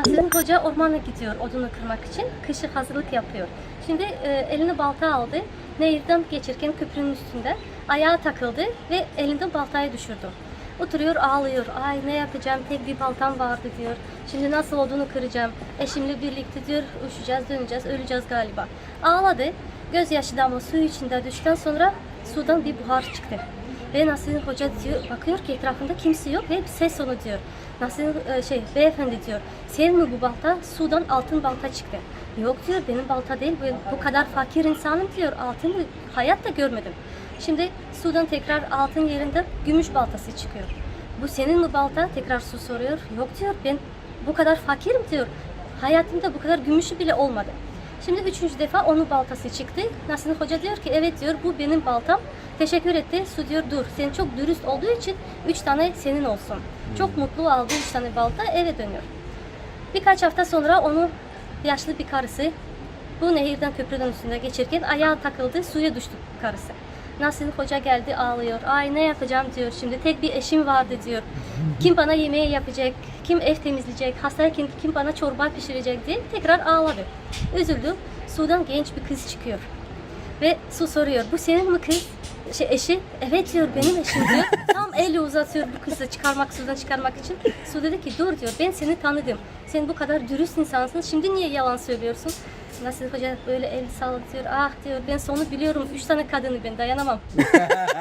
Nasrettin Hoca ormana gidiyor odunu kırmak için. Kışı hazırlık yapıyor. Şimdi e, eline balta aldı. Nehirden geçerken köprünün üstünde ayağa takıldı ve elinde baltayı düşürdü. Oturuyor ağlıyor. Ay ne yapacağım tek bir baltam vardı diyor. Şimdi nasıl odunu kıracağım? Eşimle birlikte diyor üşüyeceğiz döneceğiz öleceğiz galiba. Ağladı. Gözyaşı damla su içinde düşten sonra sudan bir buhar çıktı. Ve Nasrettin Hoca diyor, bakıyor ki etrafında kimse yok ve ses onu diyor. Nasrettin e, şey beyefendi diyor. Senin mi bu balta? Sudan altın balta çıktı. Yok diyor benim balta değil. Bu, bu kadar fakir insanım diyor. Altın hayatta görmedim. Şimdi sudan tekrar altın yerinde gümüş baltası çıkıyor. Bu senin mi balta? Tekrar su soruyor. Yok diyor ben bu kadar fakirim diyor. Hayatımda bu kadar gümüşü bile olmadı. Şimdi üçüncü defa onun baltası çıktı. Nasrettin Hoca diyor ki evet diyor bu benim baltam. Teşekkür etti. Su diyor dur sen çok dürüst olduğu için üç tane senin olsun. Çok mutlu aldı üç tane balta eve dönüyor. Birkaç hafta sonra onu yaşlı bir karısı bu nehirden köprüden üstünde geçerken ayağa takıldı suya düştü karısı. Nasrettin Hoca geldi ağlıyor. Ay ne yapacağım diyor şimdi tek bir eşim vardı diyor. Kim bana yemeği yapacak, kim ev temizleyecek, hastayken kim bana çorba pişirecek diye tekrar ağladı. Üzüldü. Sudan genç bir kız çıkıyor. Ve su soruyor. Bu senin mi kız? Şey, eşi. Evet diyor benim eşim diyor. Tam eli uzatıyor bu kızı çıkarmak sudan çıkarmak için. Su dedi ki dur diyor ben seni tanıdım. Sen bu kadar dürüst insansın. Şimdi niye yalan söylüyorsun? Nasıl Hoca böyle el sallatıyor. Ah diyor ben sonu biliyorum. Üç tane kadını ben dayanamam.